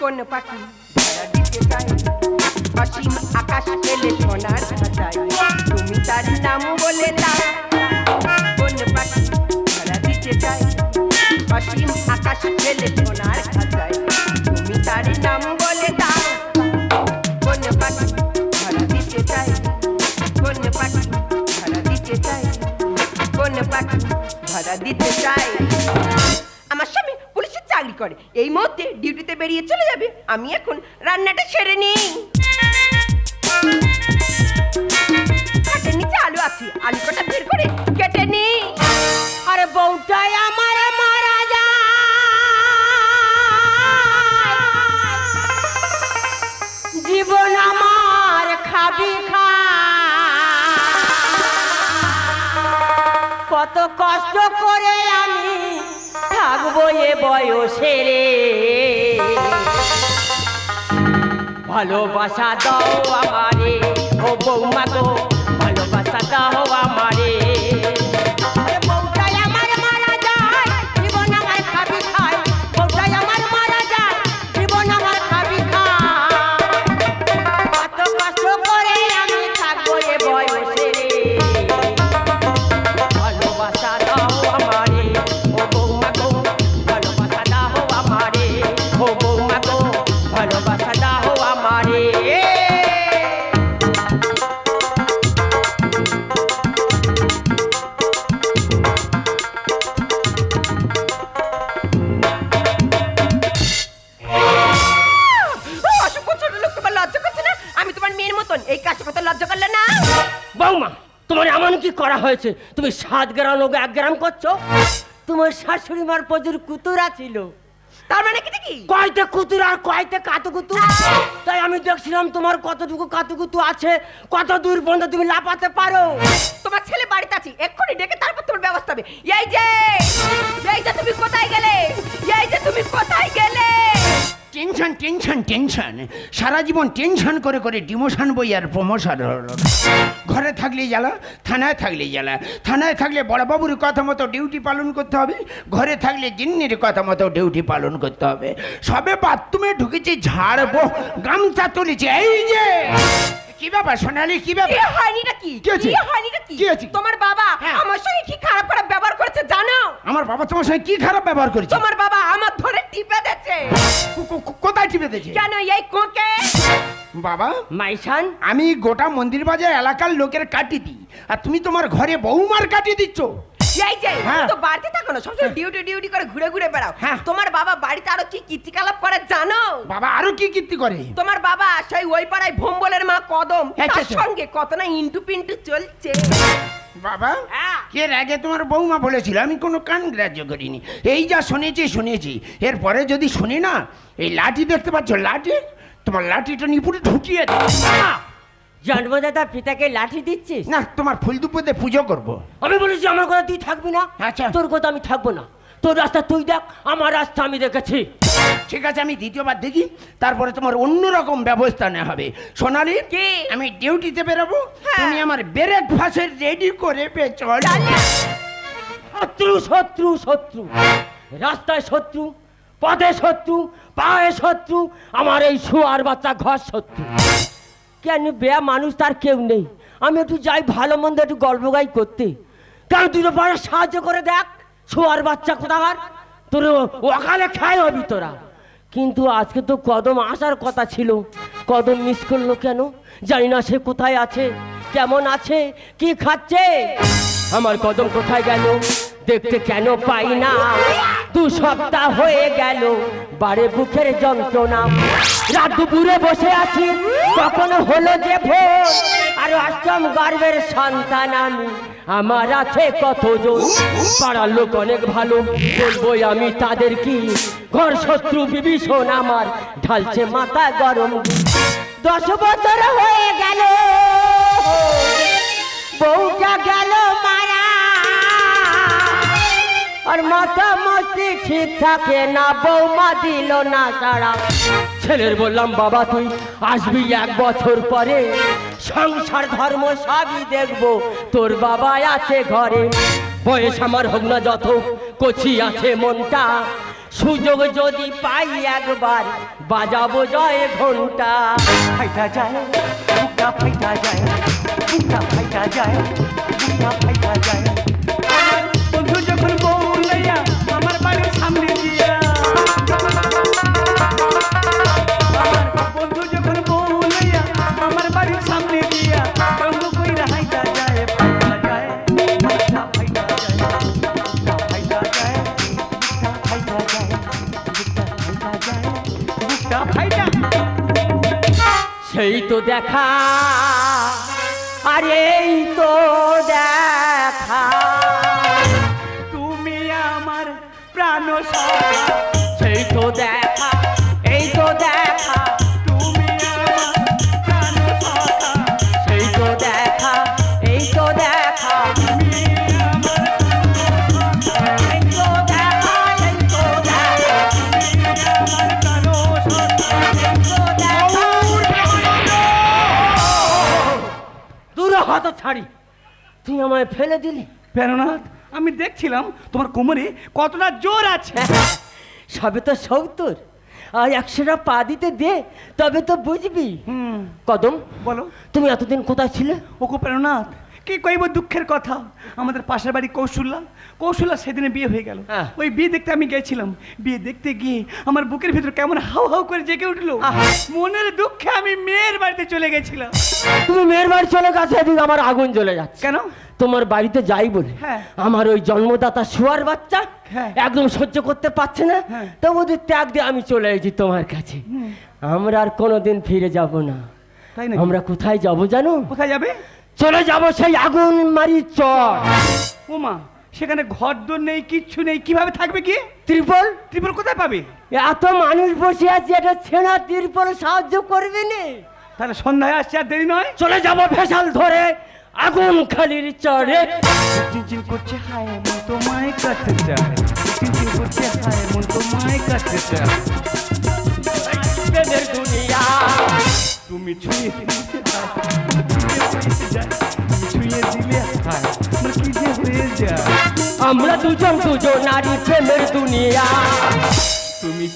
কোন পাখি? দিতে চায় অসীম আকাশ পেলে সোনার খাঁচায় তুমি তার নাম বলে দাও। কোন পাখি? ধরা দিতে চায় অসীম আকাশ পেলে সোনার খাঁচায় তুমি তার নাম বলে দাও। কোন পাখি? ধরা দিতে চায় কোন পাখি? ধরা দিতে চায় কোন পাখি? ধরা দিতে চায়। করে। এই মুহূর্তে ডিউটিতে বেরিয়ে চলে যাবে। আমি এখন রান্নাটা সেরে নিই। খাটের নিচে আলু আছে। আলু কটা বের করে কেটে নিই। আরে বউটাই আমার মারা যায়। জীবন আমার খাবি খা। কত কষ্ট করে এ বয়সে রে। ভালোবাসা দাও আমারে ও বৌমা গো ভালোবাসা দাও আমারে। কি করা হয়েছে? তুমি সাত গ্রাম লোক এক গ্রাম করছ? তোমার শাশুড়ি মার প্রচুর কুতুরা ছিল। তার মানে কি কি কয়তে কুতুর আর কয়তে কাতুকুতু? তাই আমি দেখছিলাম তোমার কতটুকু কাতুকুতু আছে কত দূর পর্যন্ত তুমি লাপাতে পারো। তোমার ছেলে বাড়িতে আছে এক্ষুনি ডেকে তারপর তোমার ব্যবস্থা হবে। এই যে এই যে তুমি কোথায় গেলে? এই যে তুমি কোথায় গেলে? Tension tension tension. সারা জীবন টেনশন করে করে ডিমোশন বই আর প্রমোশন হলো। ঘরে থাকলে জ্বালা, থানায় থাকলে জ্বালা। থানায় থাকলে বড়বাবুর কথা মতো ডিউটি পালন করতে হবে। ঘরে থাকলে জিন্নির কথা মতো ডিউটি পালন করতে হবে। সবে বাথরুমে ঢুকেছি, ঝাড়বো, গামছা তুলেছি। এই যে! কি ব্যাপার সোনালি কি ব্যাপার? কি হয়নি নাকি? কি হয়েছে? বিয়ে হয়নি নাকি? কি হয়েছে? তোমার বাবা হ্যাঁ। আমার সঙ্গে কি খারাপ খারাপ ব্যবহার করেছে জানো? আমার বাবা তোমার সঙ্গে কি খারাপ ব্যবহার করেছে? তোমার বাবা আমার ধরে টিপে দিয়েছে। কো- কো- কো- কোথায় টিপে দিয়েছে? কেন এই কোকে? বাবা মাইশান? আমি গোটা মন্দির বাজার এলাকার লোকের কাটি দিই আর তুমি তোমার ঘরে বৌমার কাটি দিচ্ছ। এই যে হ্যাঁ। তুমি তো বাড়িতে থাকো না সবসময় ডিউটি ডিউটি করে ঘুরে ঘুরে বেড়াও। হ্যাঁ। তোমার বাবা বাড়িতে আরও কি কীর্তিকলাপ করে জানো? বাবা আরও কি কীর্তি করে? তোমার বাবা সেই ওই পাড়ায় ভোম্বলের মা কদম আচ্ছা, তার আচ্ছা। সঙ্গে কত না ইন্টু পিন্টু চলছে। বাবা হ্যাঁ। এর আগে তোমার বৌমা বলেছিল? আমি কোনো কান গ্রাহ্য করিনি। এই যা শুনেছি শুনেছি। এরপরে যদি শুনি না এই লাঠি দেখতে পাচ্ছ? লাঠি? তোমার লাঠিটা নিপুরে ঢুকিয়ে দিই জন্মদাতা পিতাকে লাঠি দিচ্ছিস না তোমার ফুল দুপুরে পুজো করব। আমি বলেছি আমার কথা তুই থাকবি না আচ্ছা। তোর কথা আমি থাকব না তোর রাস্তা তুই দেখ আমার রাস্তা আমি দেখেছি ঠিক আছে আমি দ্বিতীয়বার দেখি তারপরে তোমার অন্য রকম ব্যবস্থা নেওয়া হবে সোনালি কি? আমি ডিউটিতে বেরোবো হ্যাঁ। তুমি আমার ব্রেক ফাঁসের রেডি করে পেছল শত্রু শত্রু শত্রু রাস্তায় শত্রু পথে শত্রু পায়ে শত্রু আমার এই শুয়ার বাচ্চা ঘর শত্রু কেন বেয়া মানুষ তার কেউ নেই? আমি একটু যাই, ভালো মন্দ একটু গল্প গাই করতে। কেন তো পারে সাহায্য করে দেখ? শুয়ার বাচ্চা কোথাকার? তোর ওখানে খায় হবি তোরা। কিন্তু আজকে তো কদম আসার কথা ছিল। কদম মিস করল কেন? জানি না সে কোথায় আছে, কেমন আছে, কি খাচ্ছে? আমার কদম কোথায় গেল? দেখতে কেন পাই না? দু সপ্তাহ হয়ে গেল, বারে বুকের যন্ত্রণা। রাত দুপুরে বসে আছি কখন হলো যে ভোর, আর অষ্টম গর্ভের সন্তান আমি। আমার আছে কতজন? পাড়ার লোক অনেক ভালো বলব আমি তাদের কি? ঘর শত্রু বিভীষণ আমার, ঢালছে মাথা গরম। দশ বছর হয়ে গেল, বউটা গেল আর মাথা মস্তি ঠিক থাকে না বৌমা দিল না সারা ছেলের বললাম বাবা তুই আসবি এক বছর পরে। সংসার ধর্ম সবই দেখব তোর বাবা আছে ঘরে। বয়স আমার হোক না যত কচি আছে মনটা। সুযোগ যদি পাই একবার বাজাবো জয় ঘণ্টা। ফাইটা যায় ফাইটা যায় ফাইটা যায় ফাইটা যায়। দেখা। আরে এই তো ছাড়ি তুই আমায় ফেলে দিলি। প্রেরণাথ আমি দেখছিলাম তোমার কোমরে কতটা জোর আছে। সবে তো সত্তর। আর একশোটা পা দিতে দে তবে তো বুঝবি। হুম। কদম বলো। তুমি এতদিন কোথায় ছিলে? ওকো প্রেরণাথ কি কইব দুঃখের কথা? আমাদের পাশের বাড়ি কৌশল্যা কৌশুল্লা সেদিনে বিয়ে হয়ে গেল। হ্যাঁ। ওই বিয়ে দেখতে আমি গেছিলাম। বিয়ে দেখতে গিয়ে আমার বুকের ভিতর কেমন হাউ হাউ করে জেগে উঠল। মনের দুঃখে আমি মেয়ের বাড়িতে চলে গেছিলাম। তুমি মেয়ের বাড়ি চলে গেছো এদিকে আমার আগুন জ্বলে যাচ্ছে। কেন? তোমার বাড়িতে যাই বলে। হ্যাঁ। আমার ওই জন্মদাতা শুয়ার বাচ্চা হ্যাঁ। একদম সহ্য করতে পারছে না। তো ওদের ত্যাগ দিয়ে আমি চলে এসেছি তোমার কাছে। আমরা আর কোনোদিন ফিরে যাব না? আমরা কোথায় যাব জানো? কোথায় যাবে? চলে যাব সেই আগুন মারি চর। ওমা সেখানে ঘর দোর নেই কিচ্ছু নেই কীভাবে থাকবে কি? ত্রিপল? ত্রিপুর কোথায় পাবে? এত মানুষ বসে আছে এটা ছেঁড়া ত্রিপল সাহায্য করবে না। তাহলে সন্ধ্যায় আসছে আর দেরি নয়? চলে যাব ভেসাল ধরে আগুন খালির চরে। চিনচিন করছে হায় মন তোমায় কাছে চায় চিনচিন করছে হায় মন তোমায় কাছে চায় তুমি ছুঁয়ে আমার দুজন দুজন নারী প্রেমের দুনিয়া। তুমি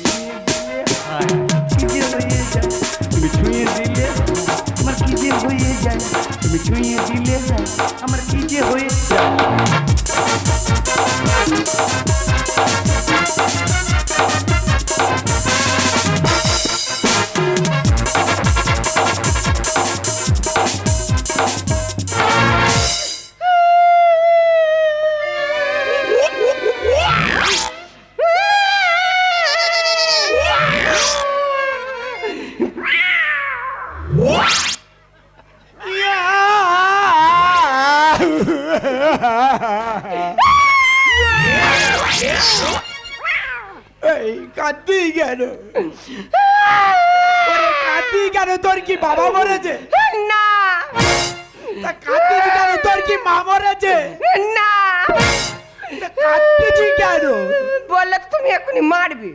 ছুঁয়ে দিলে আমার কি যে হয়ে যায়। তুমি ছুঁয়ে দিলে আমার কি যে হয়ে যায়। এই কাঁদতি কেন? কাঁদতি কেন? তোর কি বাবা মরেছে? না। তা কাঁদতিস কেন? তোর কি মা মরেছে? না। তা কেন? বললে তুমি এখনই মারবে।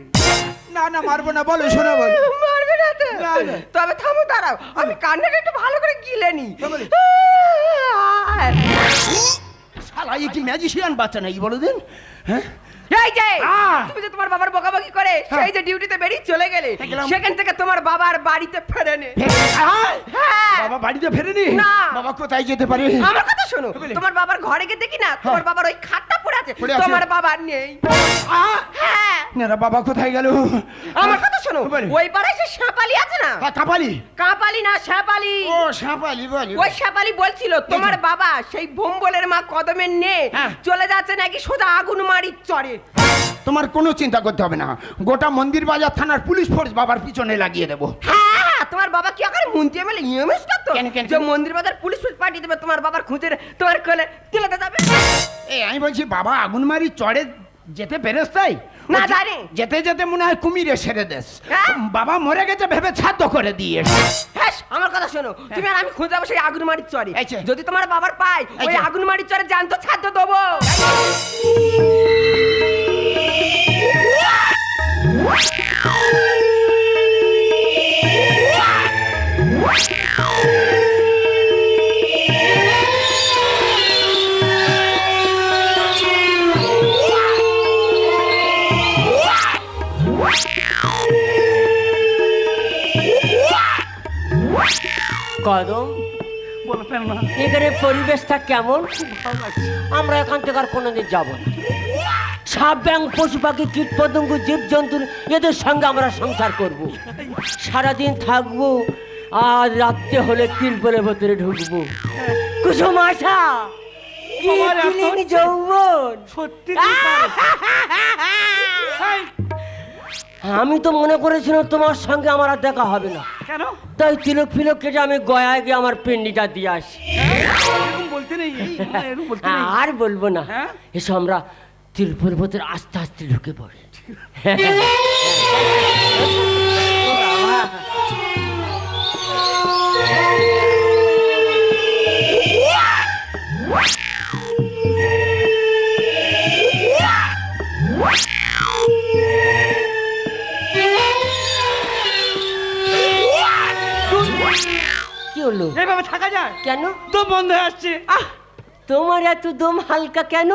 না না মারবো না বলো শোনো বলো। মারবে না তো। তবে থামো দাঁড়াও। আমি কান্নাটা একটু ভালো করে গিলে নি বলো। শালা এ কি ম্যাজিশিয়ান বাচ্চা নাকি বলো দিন? হ্যাঁ? এই যে তুমি যে তোমার বাবার বকাবকি করে সেই যে ডিউটিতে বেরিয়ে চলে গেলে হ্যাঁ, সেখান থেকে তোমার বাবার বাড়িতে ফেরেনি। হ্যাঁ? হ্যাঁ। বাবা বাড়িতে ফেরেনি? না। বাবা কোথায় যেতে পারে? আমার কথা শোনো তোমার বাবার ঘরে গিয়ে দেখি না তোমার বাবার ওই খাটটা পড়ে আছে তোমার বাবার নেই। হ্যাঁ। না বাবা কোথায় গেল? আমার কথা শোনো ওই পাড়ায় সে শ্যাপালি আছে না? হ্যাঁ, কাপালি। কাপালি না শ্যাপালি। ও বলি। ওই শ্যাপালি বলছিল তোমার বাবা সেই বোম্বলের মা কদমের নে হ্যাঁ। চলে যাচ্ছে নাকি সোজা আগুন মারি চড়ে তোমার কোনো চিন্তা করতে হবে না। গোটা মন্দির বাজার থানার পুলিশ ফোর্স বাবার পিছনে লাগিয়ে দেবো। হ্যাঁ হ্যাঁ, তোমার বাবা কি আকারে মন্ত্রী এমএলএ ইএমএস তো কেন, কেন, যে মন্দির বাজার পুলিশ পুলিশ পাঠিয়ে দেবে তোমার বাবার খুঁজে তোমার কোলে তুলে যাবে। এই আমি বলছি বাবা আগুন মারি চড়ে যেতে পেরেছ তাই না, জানি। যেতে যেতে মনে হয় কুমিরে সেরে দেশ। হ্যাঁ? বাবা মরে গেছে ভেবে ছাদ্য করে দিয়ে। হ্যাঁ আমার কথা শোনো। তুমি আর আমি খুঁজে সেই আগুন মারির চরে যদি তোমার বাবার পাই ওই আগুন মারির চরে জানতো ছাদ্য দেবো। কদম বলবেন না এখানে পরিবেশটা কেমন? আমরা এখান থেকে আর কোনোদিন যাব না। সাপ ব্যাং পশু পাখি কীট পতঙ্গ জীবজন্তু এদের সঙ্গে আমরা সংসার করব। সারাদিন থাকব আর রাত্রে হলে তিরপলের ভেতরে ঢুকবো। কুসুম আশা আমি তো মনে করেছিলাম তোমার সঙ্গে আমার আর দেখা হবে না। কেন? তাই তিলক ফিলক কেটে আমি গয়ায় গিয়ে আমার পিন্ডিটা দিয়ে আসি। বলতে নেই। আর বলব না। হ্যাঁ? এসো আমরা তিরপল ভেতরে আস্তে আস্তে ঢুকে পড়ি। কি হলো? থাকা যায়? কেন? তো বন্ধ হয়ে আসছে। আহ! তোমার এত দম হালকা কেন?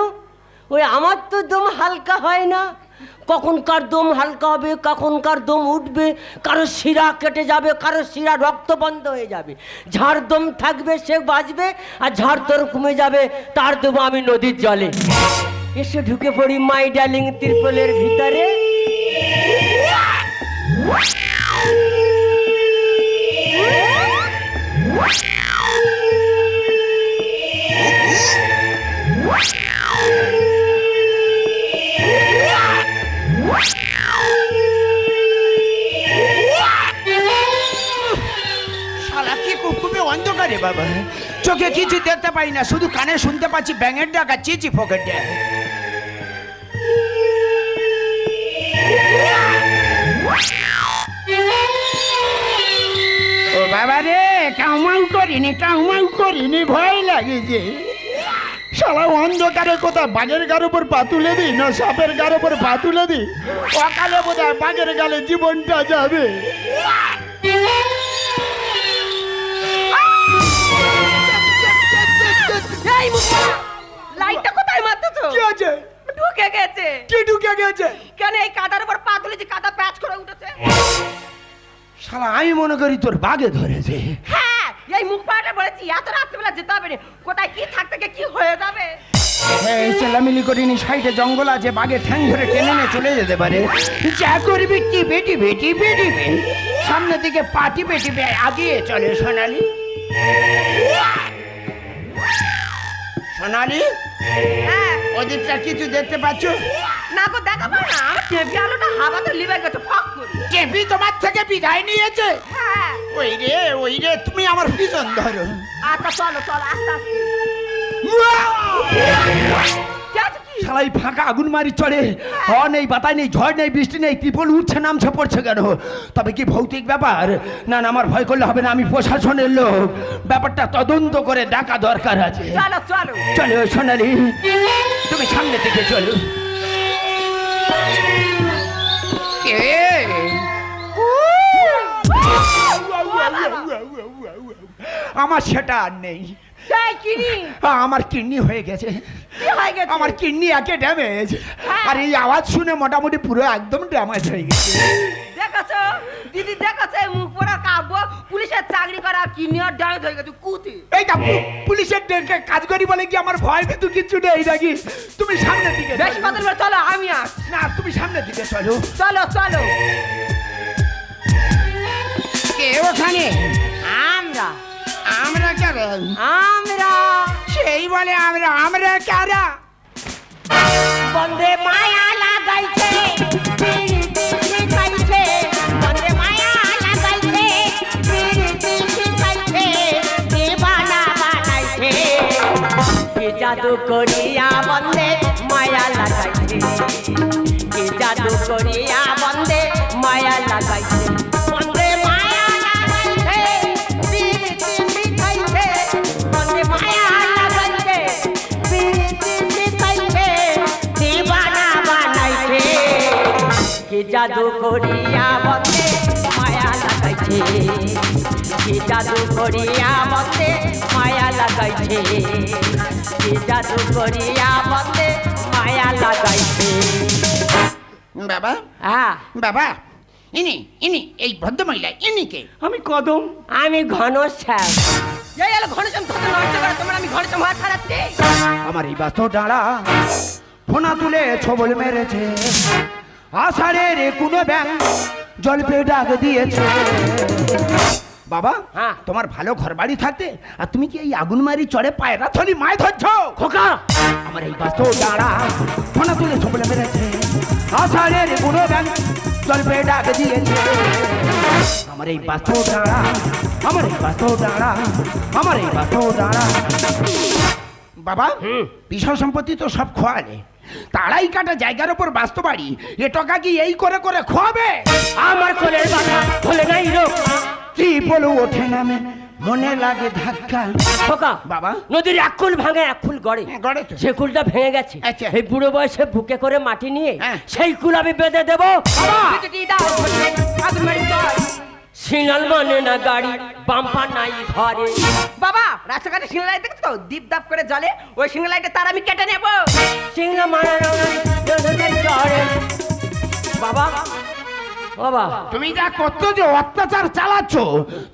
ওই আমার তো দম হালকা হয় না। কখনকার দম হালকা হবে, কখনকার দম উঠবে, কারও শিরা কেটে যাবে, কারও শিরা রক্ত বন্ধ হয়ে যাবে। ঝাড় দম থাকবে, সে বাঁচবে, আর ঝাড় তোর কমে যাবে, তার দম আমি নদীর জলে। এসে ঢুকে পড়ি মাই ডালিং ত্রিপলের ভিতরে। শালা, কি কুকুমে অন্ধকারে বাবা। চোখে কিছু দেখতে পাই না, শুধু কানে শুনতে পাচ্ছি ব্যাঙের ডাকা চিচি পকেটে ও বাবা রে কাউমাউ করিনি কাউমাউ করিনি, ভয় লাগেছে। শালা অন্ধকারে কোথায় বাঘের গার উপর পা তুলে দিই না সাপের গার উপর পা তুলে দিই অকালে বোধ হয় বাঘের গালে জীবনটা যাবে। এই মুখা লাইটটা কোথায় মারতেছো? কি আছে ঢুকে গেছে। কি ঢুকে গেছে? কেন এই কাদার উপর পা তুলেছি কাদা প্যাচ করে উঠেছে? শালা আমি মনে করি তোর বাঘে ধরেছে হ্যাঁ এই মুখ পাটা বলেছি এত রাত্রিবেলা যেতে হবে না কোথায় কি থাকতে গিয়ে কি হয়ে যাবে? এই চেলামিলি করিনি সাইডে জঙ্গল আছে বাঘে ঠ্যাং ধরে টেনে নিয়ে চলে যেতে পারে। যা করবি কি বেটি বেটি বেটি বে। সামনের দিকে পাটি বেটি বে আগিয়ে চলে সোনালি। সোনালি হ্যাঁ। ওদিকটা কিছু দেখতে পাচ্ছ? না গো দেখা পায় না। টেপি আলোটা হাওয়াতে লিবে গেছে ফক করে। টেপি তোমার থেকে বিদায় নিয়েছে? হ্যাঁ। ওই রে ওই রে তুমি আমার পিছন ধরো। আচ্ছা চলো চলো আস্তে আস্তে। শালাই ফাঁকা আগুন মারি চড়ে। হ নেই বাতাই নেই ঝড় নেই বৃষ্টি নেই ত্রিপল উঠছে নামছে পড়ছে কেন? তবে কি ভৌতিক ব্যাপার? না না আমার ভয় করলে হবে না আমি প্রশাসনের লোক। ব্যাপারটা তদন্ত করে ডাকা দরকার আছে। চলো চলো। চলো সোনালি তুমি সামনে দিকে চলো? আমার সেটা আর নেই। আমার কিডনি হয়ে গেছে। আমার কিডনি একে ড্যামেজ। আর এই আওয়াজ শুনে মোটামুটি পুরো একদম ড্যামেজ হয়ে গেছে। দিদি দেখাছে মুখ পড়া কাব্য পুলিশের চাকরি করা কিনি আর ড্যামেজ হয়ে গেছে কুতি। এই দা পুলিশের ডেকে কাজ করি বলে কি আমার ভয় ভীতু কিচ্ছু নেই নাকি? তুমি সামনের দিকে বেশ চলো। কথা চলো আমি আস না তুমি সামনের দিকে চলো। চলো চলো। কে ওখানে? আমরা। আমরা কেন আমরা। সেই বলে আমরা আমরা কারা? বন্দে মায়া লাগাইছে কি জাদু করিয়া বন্দে? মায়া লাগাইছে। কি জাদু করিয়া বন্দে? মায়া লাগাইছে। বন্দে মায়া লাগাইছে। পিরিতি শিখাইছে বন্দে মায়া লাগাইছে। পিরিতি শিখাইছে দিবানা বানাইছে। কি জাদু করিয়া বন্দে? মায়া লাগাইছে। জাদু করিয়া বন্দে? লাগাইছে। কি জাদু করিয়া বন্দে মায়া লাগাইছে। বাবা হ্যাঁ। বাবা ইনি ইনি এই ভদ্রমহিলা ইনি কে? আমি কদম। আমি ঘন শ্যাম এই এলো ঘনশ্যাম তোকে নষ্ট করে তোমার আমি ঘনশ্যাম হাত ছাড়াচ্ছি। আমার এই বাস্তব ডাঁড়া ফোনা তুলে ছবল মেরেছে। আষাঢ়ের কোনো ব্যাং জল পেয়ে ডাক দিয়েছে। বাবা হ্যাঁ। তোমার ভালো ঘর বাড়ি থাকতে আর তুমি কি এই আগুন মারি চড়ে পায়রা থলি মায় ধরছ? খোকা! আমার এই বাস্তব দাঁড়া ফোনা তুলে ছবল মেরেছে আষাঢ়ের ব্যাং জল পেয়ে ডাক দিয়েছে। আমার এই বাস্তব দাঁড়া আমার এই বাস্তব দাঁড়া আমার এই বাস্তব দাঁড়া বাবা হুম। বিষয় সম্পত্তি তো সব খোয়ালে। তারাই কাটা জায়গার ওপর বাস্তু বাড়ি। এ টাকা কি এই করে করে খোয়াবে? আমার কোলের বাধা ভুলে নাই রক্ষা কি বলো ওঠে নামে মনে লাগে ধাক্কা। খোকা বাবা? নদীর এক কুল ভাঙে এক কুল গড়ে। হ্যাঁ, গড়ে তো। যে কুলটা ভেঙে গেছে আচ্ছা। এই বুড়ো বয়সে বুকে করে মাটি নিয়ে হ্যাঁ। সেই কুল আমি বেঁধে দেবো। বিটুটি মারি সিনাল মানে না গাড়ি বাম্পা নাই ঘরে। বাবা রাস্তাঘাটে সিঙ্গল লাইট দেখছ? তো দীপ দাপ করে জ্বলে ওই সিঙ্গল লাইটে তার আমি কেটে নেব। সিংলা মানে চড়ে। বাবা বাবা। তুমি যা করছ যে অত্যাচার চালাচ্ছ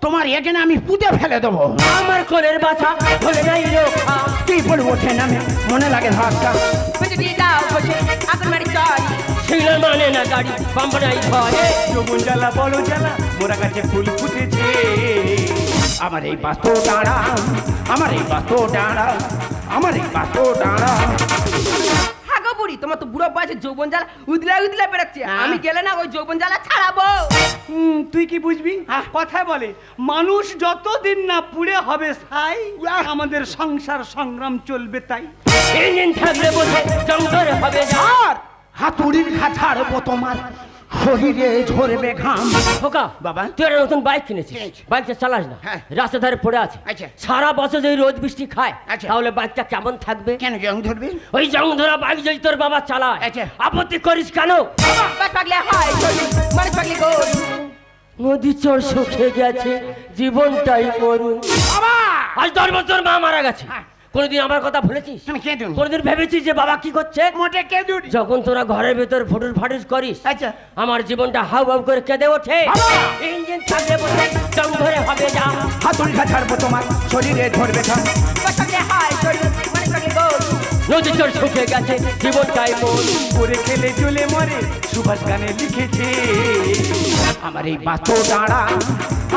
তোমার এখানে আমি পুঁতে ফেলে দেবো। আমার কোলের বাছা ভুলে নাই রক্ষা কি বলে ওঠে নামে? মনে লাগে ধাক্কা। বিটুটি দাও ঘষে, আগুন মারি চল। সিনাল মানে না গাড়ি বাম্পা নাই ঘরে যৌবন জ্বালা বড় জ্বালা মোরা গাছে ফুল ফুটেছে। আমার এই বাস্তব ডাঁড়া আমার এই বাস্তব ডাঁড়া আমার এই বাস্তব ডাঁড়া। হ্যাঁ গো বুড়ি তোমার তো বুড়ো বয়সে যৌবন জ্বালা উদলা উদলা বেরোচ্ছে। হ্যাঁ। আমি গেলে না ওই যৌবন জ্বালা ছাড়াবো। হুম, তুই কি বুঝবি? হ্যাঁ। কথায় বলে মানুষ যতদিন না পুড়ে হবে ছাই আমাদের সংসার সংগ্রাম চলবে তাই। ইঞ্জিন থাকলে বোঝে জঙ্গল হবে আর হাতুড়ির ঘা ছাড়বো তোমার শরীরে ঝরবে ঘাম। খোকা বাবা। তুই একটা নতুন বাইক কিনেছিস। বাইকটা চালাস না। হ্যাঁ। রাস্তা ধারে পড়ে আছে। আচ্ছা। সারা বছর যদি রোদ বৃষ্টি খায় আচ্ছা। তাহলে বাইকটা কেমন থাকবে? কেন জং ধরবে? ওই জং ধরা বাইক যদি তোর বাবা চালায় আচ্ছা। আপত্তি করিস কেন? নদী চর শুকিয়ে গেছে জীবনটাই করুন। বাবা! আজ দশ বছর মা মারা গেছে। হ্যাঁ। কোনোদিন আমার কথা ভুলেছিস? তুমি কে দিন কোনোদিন ভেবেছিস যে বাবা কি করছে? মোটে কে দিন যখন তোরা ঘরের ভেতর ফুটুর ফাটুস করিস আচ্ছা। আমার জীবনটা হাউ হাউ করে কেঁদে ওঠে! ইঞ্জিন থাকলে বসে জং ধরে হবে যা। হাতুড়ি ছাড়বো তোমার শরীরে ঘাম বাস পাগলে হয় চলি মানে পাগলি গো নদী চর শুকিয়ে গেছে জীবনটাই মরুন করে খেলে চলে মরে সুভাষ গানে লিখেছে আমার এই বাস্তব দাঁড়া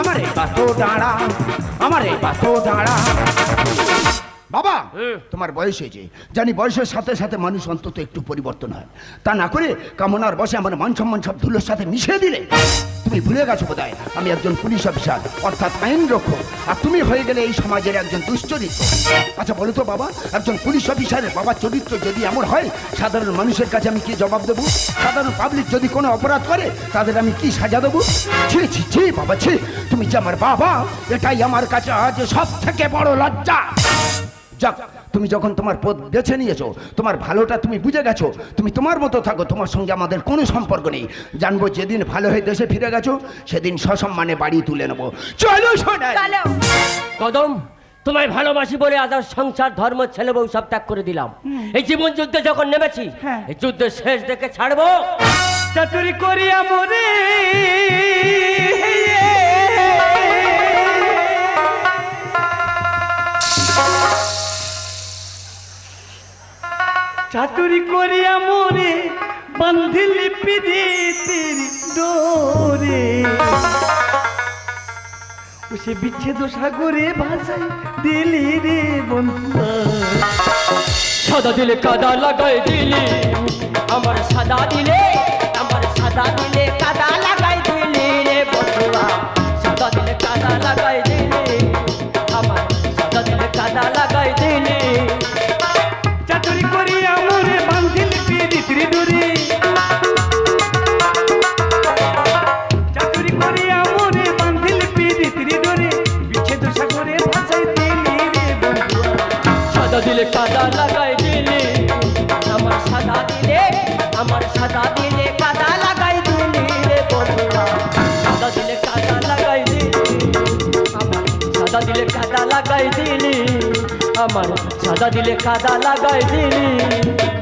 আমার এই বাস্তব ডাঁড়া আমার এই বাস্তব ডাঁড়া বাবা তোমার বয়স হয়েছে। জানি বয়সের সাথে সাথে মানুষ অন্তত একটু পরিবর্তন হয়। তা না করে কামনার বসে আমার মান সম্মান সব ধুলোর সাথে মিশিয়ে দিলে। তুমি ভুলে গেছো বোধ আমি একজন পুলিশ অফিসার অর্থাৎ আইন রক্ষক। আর তুমি হয়ে গেলে এই সমাজের একজন দুশ্চরিত্র। আচ্ছা বলো তো বাবা একজন পুলিশ অফিসারের বাবার চরিত্র যদি এমন হয় সাধারণ মানুষের কাছে আমি কি জবাব দেবো? সাধারণ পাবলিক যদি কোনো অপরাধ করে তাদের আমি কি সাজা দেবো? ছি ছি ছি বাবা ছি। তুমি যে আমার বাবা এটাই আমার কাছে আজ সব থেকে বড় লজ্জা। যাক তুমি যখন তোমার পথ বেছে নিয়েছো তোমার ভালোটা তুমি বুঝে গেছো তুমি তোমার মতো থাকো তোমার সঙ্গে আমাদের কোনো সম্পর্ক নেই। জানব যেদিন ভালো হয়ে দেশে ফিরে গেছো সেদিন সসম্মানে বাড়ি তুলে নেব। চলো কদম তোমায় ভালোবাসি বলে আজ সংসার ধর্ম ছেলে বউ সব ত্যাগ করে দিলাম। এই জীবন যুদ্ধে যখন নেমেছি হ্যাঁ। এই যুদ্ধ শেষ দেখে ছাড়বো। চাতুরি করিয়া মরে চাতুরি করিয়া মরে বান্ধিলি পিদিতির ডোরে। সে বিচ্ছেদ সাগরে ভাষায় দিলি রে বন্ধু। সাদা দিলে কাদা লাগাই দিলি, আমার সাদা দিলে, আমার সাদা দিলে কাদা লাগাই দিলি রে বন্ধুরা সাদা দিলে কাদা লাগাই দিলি, আমার সাদা দিলে কাদা লাগাই দিলে কাদা লাগাই দিলি। আমার সাদা দিলে কাদা লাগাই দিলি।